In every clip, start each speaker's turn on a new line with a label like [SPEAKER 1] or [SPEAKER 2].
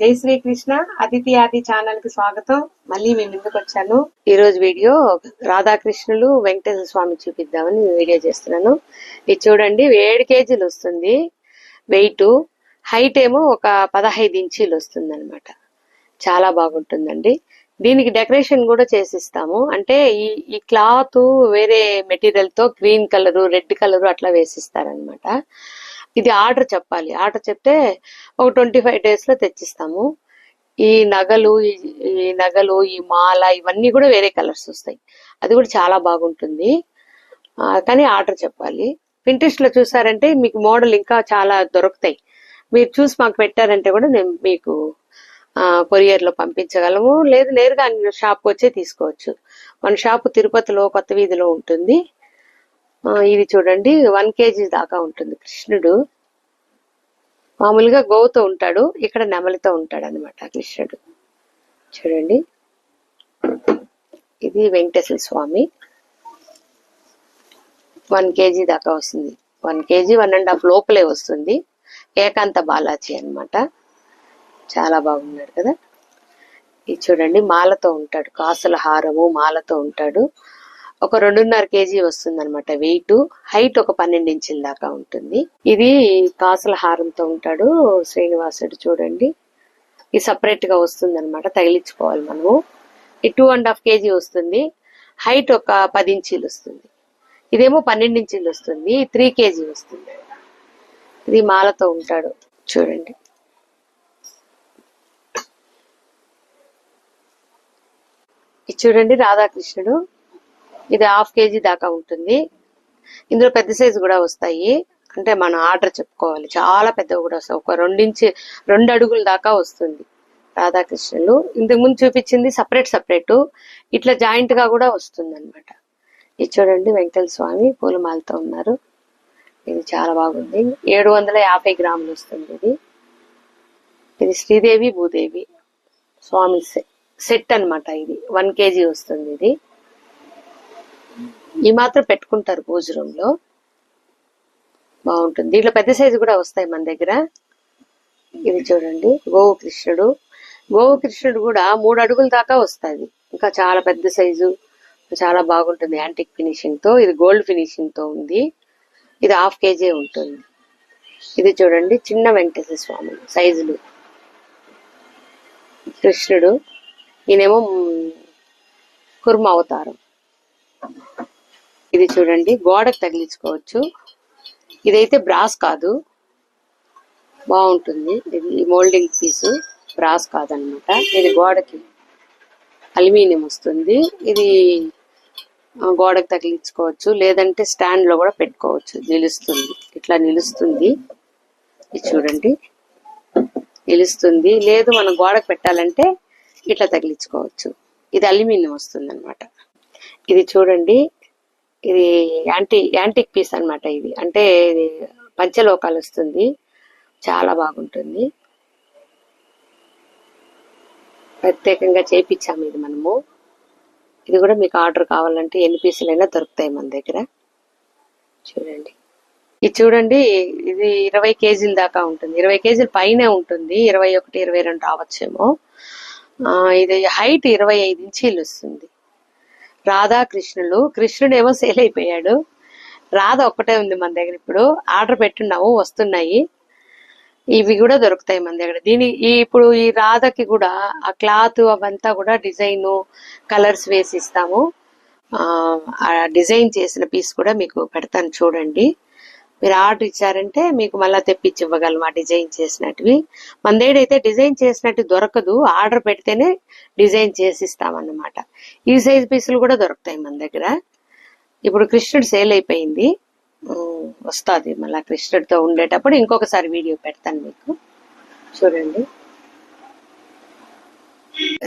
[SPEAKER 1] జై శ్రీకృష్ణ అతిథి ఆది ఛానల్కి స్వాగతం. మళ్ళీ మేము ముందుకు వచ్చాను. ఈ రోజు వీడియో రాధాకృష్ణులు వెంకటేశ్వర స్వామి చూపిద్దామని వీడియో చేస్తున్నాను. ఇది చూడండి ఏడు కేజీలు వస్తుంది. వెయిట్ హైట్ ఏమో ఒక పదహైదు ఇంచీలు వస్తుంది అనమాట చాలా బాగుంటుందండి. దీనికి డెకరేషన్ కూడా చేసిస్తాము. అంటే ఈ ఈ క్లాత్ వేరే మెటీరియల్తో గ్రీన్ కలరు రెడ్ కలరు అట్లా వేసిస్తారనమాట ఇది ఆర్డర్ చెప్పాలి. ఆర్డర్ చెప్తే ఒక ట్వంటీ ఫైవ్ డేస్లో తెచ్చిస్తాము. ఈ నగలు ఈ- ఈ నగలు ఈ మాల ఇవన్నీ కూడా వేరే కలర్స్ వస్తాయి. అది కూడా చాలా బాగుంటుంది. కానీ ఆర్డర్ చెప్పాలి. పింట్రెస్ట్లో చూసారంటే మీకు మోడల్ ఇంకా చాలా దొరుకుతాయి. మీరు చూసి మాకు పెట్టారంటే కూడా నేను మీకు కొరియర్లో పంపించగలము. లేదు నేరుగా షాప్ వచ్చే తీసుకోవచ్చు. మన షాప్ తిరుపతిలో కొత్త వీధిలో ఉంటుంది. ఇది చూడండి. వన్ కేజీ దాకా ఉంటుంది కృష్ణుడు. మామూలుగా గోవుతో ఉంటాడు ఇక్కడ నెమలితో ఉంటాడు అనమాట కృష్ణుడు. చూడండి. ఇది వెంకటేశ్వర స్వామి. వన్ కేజీ దాకా వస్తుంది. One KG one and half లోపలే వస్తుంది. ఏకాంత బాలాజీ అన్నమాట. చాలా బాగున్నాడు కదా. ఇది చూడండి మాలతో ఉంటాడు. కాసుల హారము మాలతో ఉంటాడు. ఒక రెండున్నర కేజీ వస్తుంది అనమాట వెయిట్ హైట్ ఒక పన్నెండు ఇంచుల దాకా ఉంటుంది. ఇది కాసుల హారంతో ఉంటాడు శ్రీనివాసుడు చూడండి. ఇది సపరేట్గా వస్తుంది అనమాట తగిలించుకోవాలి మనము. ఈ టూ అండ్ హాఫ్ కేజీ వస్తుంది. హైట్ ఒక పది ఇంచీలు వస్తుంది. ఇదేమో పన్నెండు ఇంచీలు వస్తుంది. త్రీ కేజీ వస్తుంది. ఇది మాలతో ఉంటాడు. చూడండి. ఇది చూడండి రాధాకృష్ణుడు. ఇది హాఫ్ కేజీ దాకా ఉంటుంది. ఇందులో పెద్ద సైజు కూడా వస్తాయి. అంటే మనం ఆర్డర్ చెప్పుకోవాలి. చాలా పెద్దవి కూడా వస్తాయి. ఒక రెండించి రెండు అడుగుల దాకా వస్తుంది రాధాకృష్ణులు. ఇంతకుముందు చూపించింది సపరేట్ సపరేట్. ఇట్లా జాయింట్గా కూడా వస్తుంది అనమాట ఇది చూడండి వెంకటేశ్వర స్వామి పూలమాలతో ఉన్నారు. ఇది చాలా బాగుంది. ఏడు వందల యాభై గ్రాములు వస్తుంది ఇది. ఇది శ్రీదేవి భూదేవి స్వామి సెట్ అన్నమాట ఇది. వన్ కేజీ వస్తుంది ఇది. ఈ మాత్రం పెట్టుకుంటారు పూజ రూమ్లో బాగుంటుంది. దీంట్లో పెద్ద సైజు కూడా వస్తాయి మన దగ్గర. ఇది చూడండి. గోవు కృష్ణుడు కృష్ణుడు కూడా మూడు అడుగుల దాకా వస్తుంది. ఇంకా చాలా పెద్ద సైజు. చాలా బాగుంటుంది యాంటిక్ ఫినిషింగ్తో. ఇది గోల్డ్ ఫినిషింగ్తో ఉంది. ఇది హాఫ్ కేజీ ఉంటుంది. ఇది చూడండి చిన్న వెంకటేశ్వర స్వామి సైజులు. కృష్ణుడు. ఈయనేమో కుర్మ అవతారం. ఇది చూడండి గోడకు తగిలించుకోవచ్చు. ఇదైతే బ్రాస్ కాదు. బాగుంటుంది. ఇది మోల్డింగ్ పీసు బ్రాస్ కాదనమాట. ఇది గోడకి అల్యూమినియం వస్తుంది. ఇది గోడకు తగిలించుకోవచ్చు. లేదంటే స్టాండ్లో కూడా పెట్టుకోవచ్చు. నిలుస్తుంది. ఇట్లా నిలుస్తుంది. ఇది చూడండి. నిలుస్తుంది. లేదు మనం గోడకు పెట్టాలంటే ఇట్లా తగిలించుకోవచ్చు. ఇది అల్యూమినియం వస్తుంది అనమాట ఇది చూడండి. ఇది యాంటీ యాంటిక్ పీస్ అన్నమాట ఇది. అంటే ఇది పంచలోకాలు వస్తుంది. చాలా బాగుంటుంది. ప్రత్యేకంగా చేపించాము ఇది మనము. ఇది కూడా మీకు ఆర్డర్ కావాలంటే ఎన్ని పీసులైనా దొరుకుతాయి మన దగ్గర. చూడండి. ఇది చూడండి ఇది ఇరవై కేజీల దాకా ఉంటుంది. ఇరవై కేజీల పైనే ఉంటుంది. ఇరవై ఒకటి ఇరవై రెండు రావచ్చేమో. ఇది హైట్ ఇరవై ఐదు ఇంచీలు వస్తుంది. రాధా కృష్ణులు కృష్ణుడు ఏమో సేల్ అయిపోయాడు. రాధ ఒక్కటే ఉంది మన దగ్గర ఇప్పుడు. ఆర్డర్ పెట్టున్నాము వస్తున్నాయి. ఇవి కూడా దొరుకుతాయి మన దగ్గర. దీని ఇప్పుడు ఈ రాధకి కూడా ఆ క్లాత్ అవంతా కూడా డిజైన్ కలర్స్ వేసి ఇస్తాము. ఆ డిజైన్ చేసిన పీస్ కూడా మీకు పెడతాను చూడండి. మీరు ఆర్డర్ ఇచ్చారంటే మీకు మళ్ళీ తెప్పించి ఇవ్వగలం డిజైన్ చేసినట్టువి. మన దగ్గర అయితే డిజైన్ చేసినట్టు దొరకదు. ఆర్డర్ పెడితేనే డిజైన్ చేసిస్తామన్నమాట ఈ సైజ్ పీసులు కూడా దొరుకుతాయి మన దగ్గర. ఇప్పుడు కృష్ణుడు సేల్ అయిపోయింది. వస్తుంది మళ్ళీ కృష్ణుడితో ఉండేటప్పుడు ఇంకొకసారి వీడియో పెడతాను మీకు. చూడండి.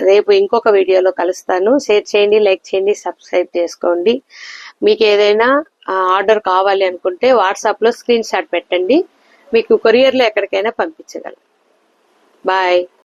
[SPEAKER 1] రేపు ఇంకొక వీడియోలో కలుస్తాను. షేర్ చేయండి లైక్ చేయండి సబ్స్క్రైబ్ చేసుకోండి. మీకు ఏదైనా ఆర్డర్ కావాలి అనుకుంటే వాట్సాప్లో స్క్రీన్ షాట్ పెట్టండి. మీకు కొరియర్లో ఎక్కడికైనా పంపించగలం. బాయ్.